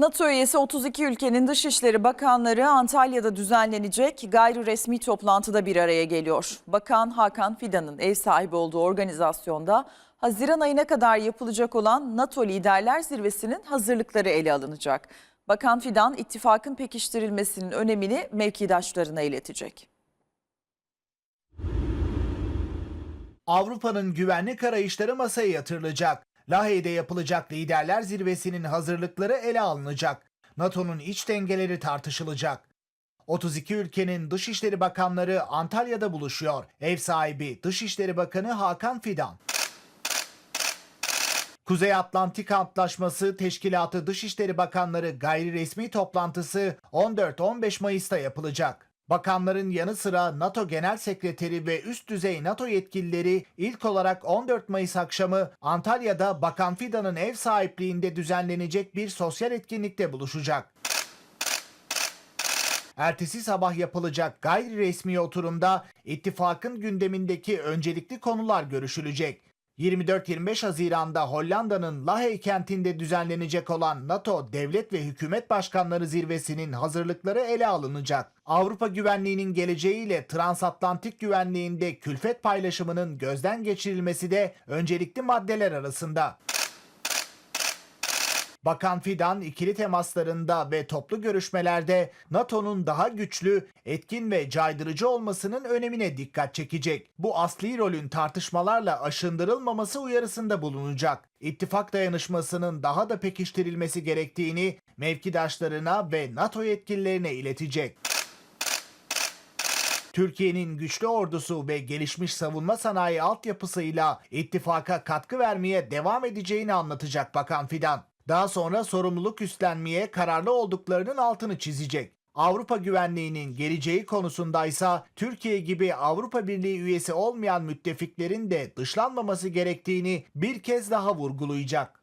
NATO üyesi 32 ülkenin dışişleri bakanları Antalya'da düzenlenecek gayri resmi toplantıda bir araya geliyor. Bakan Hakan Fidan'ın ev sahibi olduğu organizasyonda Haziran ayına kadar yapılacak olan NATO Liderler Zirvesi'nin hazırlıkları ele alınacak. Bakan Fidan ittifakın pekiştirilmesinin önemini mevkidaşlarına iletecek. Avrupa'nın güvenlik arayışları masaya yatırılacak. Lahey'de yapılacak liderler zirvesinin hazırlıkları ele alınacak. NATO'nun iç dengeleri tartışılacak. 32 ülkenin dışişleri bakanları Antalya'da buluşuyor. Ev sahibi Dışişleri Bakanı Hakan Fidan. Kuzey Atlantik Antlaşması Teşkilatı Dışişleri Bakanları gayri resmi toplantısı 14-15 Mayıs'ta yapılacak. Bakanların yanı sıra NATO Genel Sekreteri ve üst düzey NATO yetkilileri ilk olarak 14 Mayıs akşamı Antalya'da Bakan Fidan'ın ev sahipliğinde düzenlenecek bir sosyal etkinlikte buluşacak. Ertesi sabah yapılacak gayri resmi oturumda ittifakın gündemindeki öncelikli konular görüşülecek. 24-25 Haziran'da Hollanda'nın Lahey kentinde düzenlenecek olan NATO Devlet ve Hükümet Başkanları Zirvesi'nin hazırlıkları ele alınacak. Avrupa güvenliğinin geleceğiyle transatlantik güvenliğinde külfet paylaşımının gözden geçirilmesi de öncelikli maddeler arasında. Bakan Fidan ikili temaslarında ve toplu görüşmelerde NATO'nun daha güçlü, etkin ve caydırıcı olmasının önemine dikkat çekecek. Bu asli rolün tartışmalarla aşındırılmaması uyarısında bulunacak. İttifak dayanışmasının daha da pekiştirilmesi gerektiğini mevkidaşlarına ve NATO yetkililerine iletecek. Türkiye'nin güçlü ordusu ve gelişmiş savunma sanayi altyapısıyla ittifaka katkı vermeye devam edeceğini anlatacak Bakan Fidan. Daha sonra sorumluluk üstlenmeye kararlı olduklarının altını çizecek. Avrupa güvenliğinin geleceği konusundaysa Türkiye gibi Avrupa Birliği üyesi olmayan müttefiklerin de dışlanmaması gerektiğini bir kez daha vurgulayacak.